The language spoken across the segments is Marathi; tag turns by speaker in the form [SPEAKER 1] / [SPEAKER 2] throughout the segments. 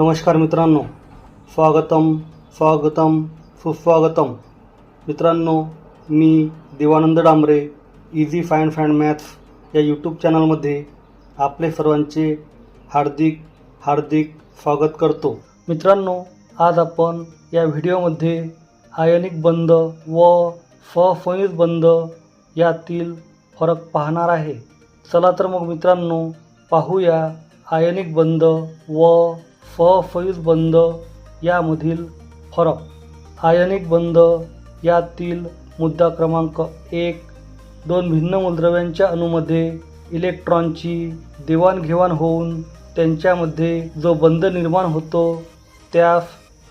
[SPEAKER 1] नमस्कार मित्रांनो. स्वागतम स्वागतम सुस्वागतम. मित्रांनो मी Devanand Dambare easy fine fine maths या यूट्यूब चॅनलमध्ये आपले सर्वांचे हार्दिक हार्दिक स्वागत करतो. मित्रांनो आज आपण या व्हिडिओमध्ये आयनिक बंद व फफणीत बंद यातील फरक पाहणार आहे. चला तर मग मित्रांनो पाहूया आयनिक बंद व फफयुज बंध यामधील फरक. आयनिक बंध यातील मुद्दा क्रमांक एक. दोन भिन्न मूलद्रव्यांच्या अणूमध्ये इलेक्ट्रॉनची देवाणघेवाण होऊन त्यांच्यामध्ये जो बंध निर्माण होतो त्यास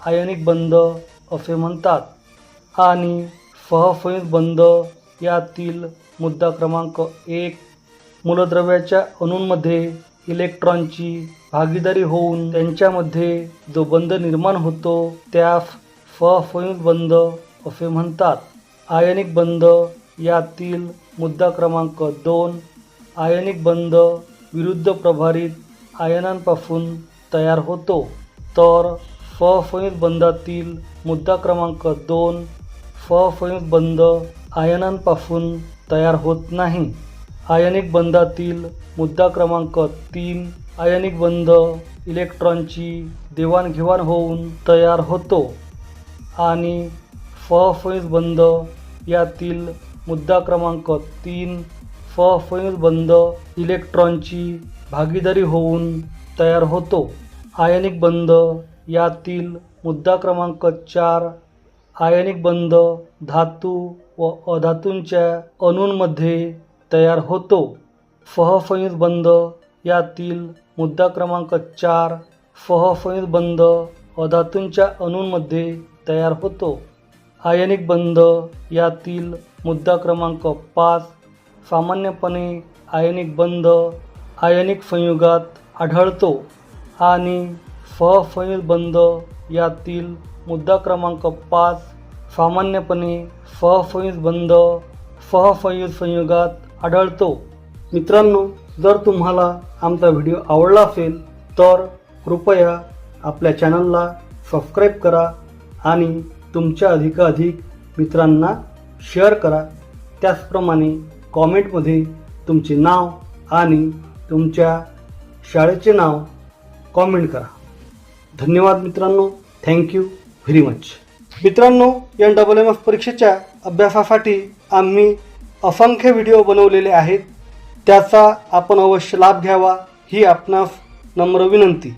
[SPEAKER 1] आयनिक बंध असे म्हणतात. आणि फहफयुज बंध यातील मुद्दा क्रमांक एक. मूलद्रव्याच्या अणूंमध्ये इलेक्ट्रॉनची भागीदारी होऊन त्यांच्यामध्ये जो बंध निर्माण होतो त्यास फयुत बंध असे म्हणतात. आयनिक बंध यातील मुद्दा क्रमांक दोन आयनिक बंध विरुद्ध प्रभारित आयनांपासून तयार होतो. तर फयुत बंधातील मुद्दा क्रमांक दोन फयुत बंध आयनांपासून तयार होत नाही. आयनिक बंधातील मुद्दा क्रमांक तीन आयनिक बंध इलेक्ट्रॉनची देवाणघेवाण होऊन तयार होतो आणि फफयुज बंध यातील मुद्दा क्रमांक तीन फफयुज बंध इलेक्ट्रॉनची भागीदारी होऊन तयार होतो. आयनिक बंध यातील मुद्दा क्रमांक चार आयनिक बंध धातू व अधातूंच्या अणूंमध्ये तयार होतो. फहफयुज बंद यातील मुद्दा क्रमांक चार फहफयुज बंध अधातूंच्या अणूंमध्ये तयार होतो. आयनिक बंध यातील मुद्दा क्रमांक पाच सामान्यपणे आयनिक बंध आयनिक संयुगात आढळतो. आणि फहफयुज बंध यातील मुद्दा क्रमांक पाच सामान्यपणे फहफयुज बंध फहफयुज संयुगात आढळतो. मित्रांनो जर तुम्हाला आमचा व्हिडिओ आवडला असेल तर कृपया आपल्या चॅनलला सबस्क्राईब करा आणि तुमच्या अधिकाधिक मित्रांना शेअर करा. त्याचप्रमाणे कॉमेंटमध्ये तुमचे नाव आणि तुमच्या शाळेचे नाव कॉमेंट करा. धन्यवाद मित्रांनो. थँक्यू व्हेरी मच मित्रांनो एन डबल एम एफ परीक्षेच्या अभ्यासासाठी आम्ही असंख्य व्हिडिओ बनवलेले आहेत. त्याचा आपण अवश्य लाभ घ्यावा. ही आपणास नम्र विनंती.